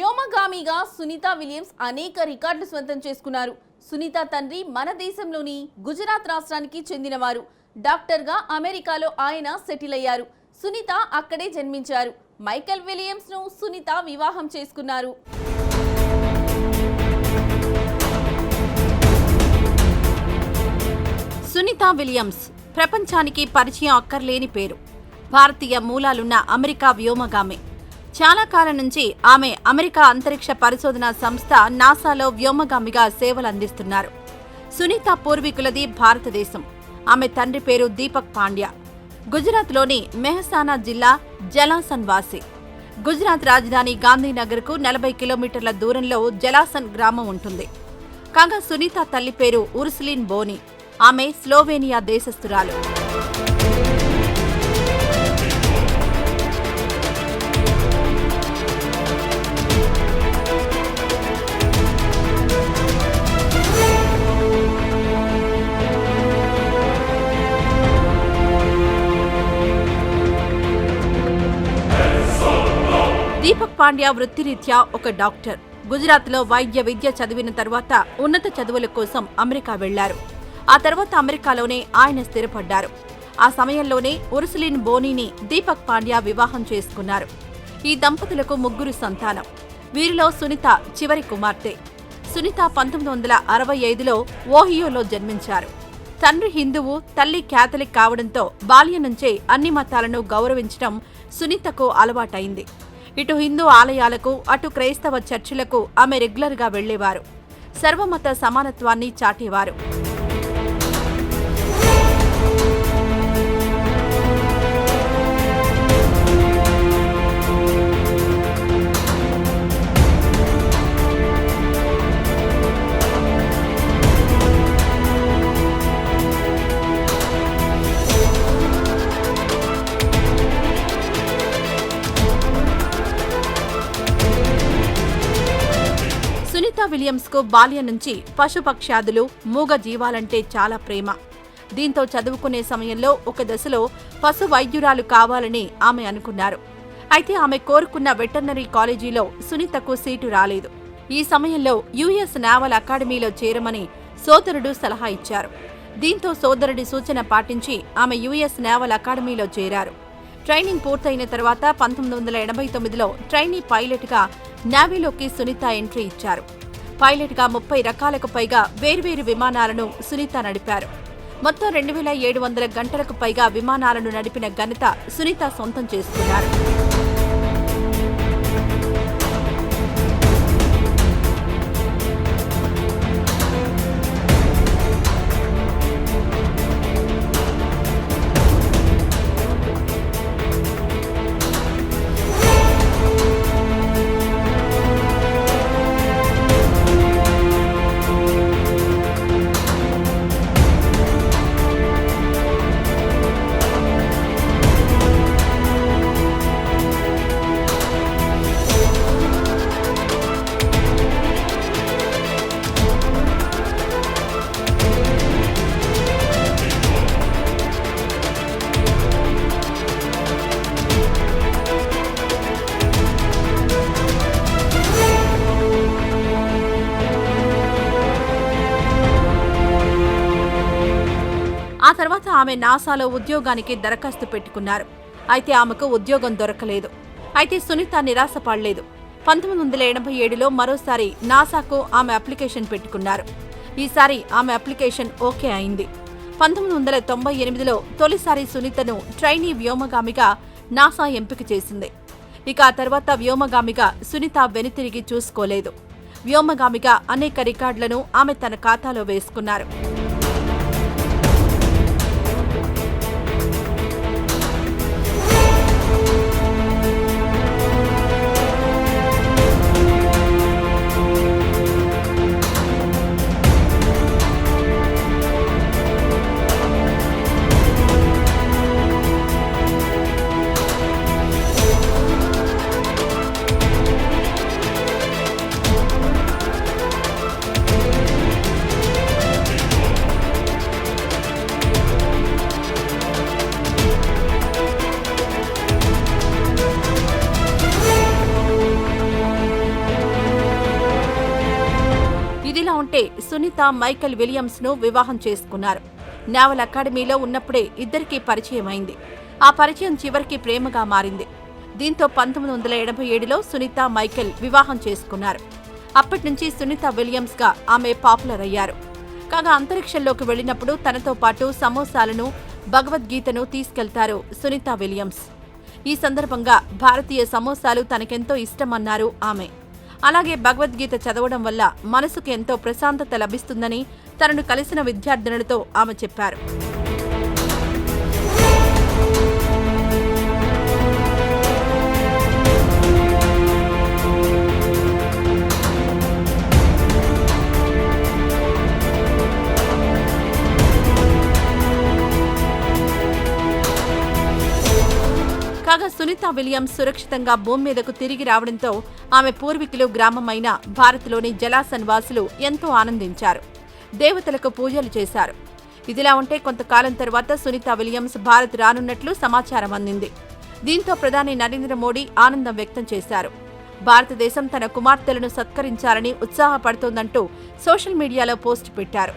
వ్యోమగామిగా Sunitha Williams అనేక రికార్డులు స్వంతం చేసుకున్నారు. సునీత తండ్రి మన దేశంలోని గుజరాత్ రాష్ట్రానికి చెందినవారు. డాక్టర్గా అమెరికాలో ఆయన సెటిల్ అయ్యారు. సునీత అక్కడే జన్మించారు. మైకెల్ విలియమ్స్ను సునీత వివాహం చేసుకున్నారు. సునీత విలియమ్స్ ప్రపంచానికి పరిచయం అక్కర్లేని పేరు. భారతీయ మూలాలున్న అమెరికా వ్యోమగామి. చాలా కాలం నుంచి ఆమె అమెరికా అంతరిక్ష పరిశోధన సంస్థ నాసాలో వ్యోమగామిగా సేవలు అందిస్తున్నారు. సునీత పూర్వీకులది భారతదేశం. ఆమె తండ్రి పేరు దీపక్ పాండ్య. గుజరాత్లోని మెహసానా జిల్లా జలాసన్ వాసి. గుజరాత్ రాజధాని గాంధీనగర్కు నలభై కిలోమీటర్ల దూరంలో జలాసన్ గ్రామం ఉంటుంది. కాగా సునీత తల్లి పేరు ఉర్సులిన్ బోని. ఆమె స్లోవేనియా దేశస్థురాలు. పాండ్యా వృత్తిరీత్యా ఒక డాక్టర్. గుజరాత్లో వైద్య విద్య చదివిన తర్వాత ఉన్నత చదువుల కోసం అమెరికా వెళ్ళారు. ఆ తర్వాత అమెరికాలోనే ఆయన స్థిరపడ్డారు. ఆ సమయంలోనే ఉర్సులిన్ బోనీని దీపక్ పాండ్యా వివాహం చేసుకున్నారు. ఈ దంపతులకు ముగ్గురు సంతానం. వీరిలో సునీత చివరి కుమార్తె. సునీత పంతొమ్మిది వందల అరవై ఐదులో ఓహియోలో జన్మించారు. తండ్రి హిందువు తల్లి క్యాథలిక్ కావడంతో బాల్యం నుంచే అన్ని మతాలను గౌరవించడం సునీతకు అలవాటైంది. ఇటు హిందూ ఆలయాలకు అటు క్రైస్తవ చర్చిలకు ఆమె రెగ్యులర్గా వెళ్ళేవారు సర్వమత సమానత్వాన్ని చాటేవారు. విలియమ్స్కు బాల్యం నుంచి పశుపక్ష్యాదులు మూగ జీవాలంటే చాలా ప్రేమ. దీంతో చదువుకునే సమయంలో ఒక దశలో పశు వైద్యురాలు కావాలని ఆమె అనుకున్నారు. అయితే ఆమె కోరుకున్న వెటర్నరీ కాలేజీలో సునీతకు సీటు రాలేదు. ఈ సమయంలో యుఎస్ నావల్ అకాడమీలో చేరమని సోదరుడు సలహా ఇచ్చారు. దీంతో సోదరుడి సూచన పాటించి ఆమె యుఎస్ నావల్ అకాడమీలో చేరారు. ట్రైనింగ్ పూర్తయిన తర్వాత పంతొమ్మిది వందల ఎనభై తొమ్మిదిలో ట్రైనీ పైలట్గా నావీలోకి సునీత ఎంట్రీ ఇచ్చారు. పైలట్గా ముప్పై రకాలకు పైగా వేర్వేరు విమానాలను సునీత నడిపారు. మొత్తం రెండు వేల ఏడు వందల గంటలకు పైగా విమానాలను నడిపిన ఘనత సునీత సొంతం చేసుకున్నారు. ఆమె నాసాలో ఉద్యోగానికి దరఖాస్తు పెట్టుకున్నారు. అయితే ఆమెకు ఉద్యోగం దొరకలేదు. అయితే సునీత నిరాశపడలేదు. పంతొమ్మిది వందల ఎనభై ఏడులో మరోసారి నాసాకు ఆమె అప్లికేషన్ పెట్టుకున్నారు. ఈసారి ఆమె అప్లికేషన్ ఓకే అయింది. పంతొమ్మిది వందల తొంభై ఎనిమిదిలో తొలిసారి సునీతను ట్రైనీ వ్యోమగామిగా నాసా ఎంపిక చేసింది. ఇక ఆ తర్వాత వ్యోమగామిగా సునీత వెనుతిరిగి చూసుకోలేదు. వ్యోమగామిగా అనేక రికార్డులను ఆమె తన ఖాతాలో వేసుకున్నారు. ఉంటే సునీత మైకెల్ విలియమ్స్ను వివాహం చేసుకున్నారు. నావల్ అకాడమీలో ఉన్నప్పుడే ఇద్దరికీ పరిచయం అయింది ఆ పరిచయం చివరికి ప్రేమగా మారింది. దీంతో పంతొమ్మిది వందల ఎనభై ఏడులో సునీత మైకెల్ వివాహం చేసుకున్నారు. అప్పటి నుంచి సునీత విలియమ్స్గా ఆమె పాపులర్ అయ్యారు. కాగా అంతరిక్షంలోకి వెళ్ళినప్పుడు తనతో పాటు సమోసాలను భగవద్గీతను తీసుకెళ్తారు సునీత విలియమ్స్. ఈ సందర్భంగా భారతీయ సమోసాలు తనకెంతో ఇష్టమన్నారు ఆమె. అలాగే భగవద్గీత చదవడం వల్ల మనసుకు ఎంతో ప్రశాంతత లభిస్తుందని తనను కలిసిన విద్యార్థినులతో ఆమె చెప్పారు. సునీత విలియమ్స్ సురక్షితంగా భూమి మీదకు తిరిగి రావడంతో ఆమె పూర్వీకులు గ్రామమైన భారత్లోని జలాసన్ వాసులు ఎంతో ఆనందించారు. దేవతలకు పూజలు చేశారు. ఇదిలా ఉంటే కొంతకాలం తర్వాత సునీత విలియమ్స్ భారత్ రానున్నట్లు సమాచారం అందింది. దీంతో ప్రధాని నరేంద్ర మోడీ ఆనందం వ్యక్తం చేశారు. భారతదేశం తన కుమార్తెలను సత్కరించాలని ఉత్సాహపడుతోందంటూ సోషల్ మీడియాలో పోస్ట్ పెట్టారు.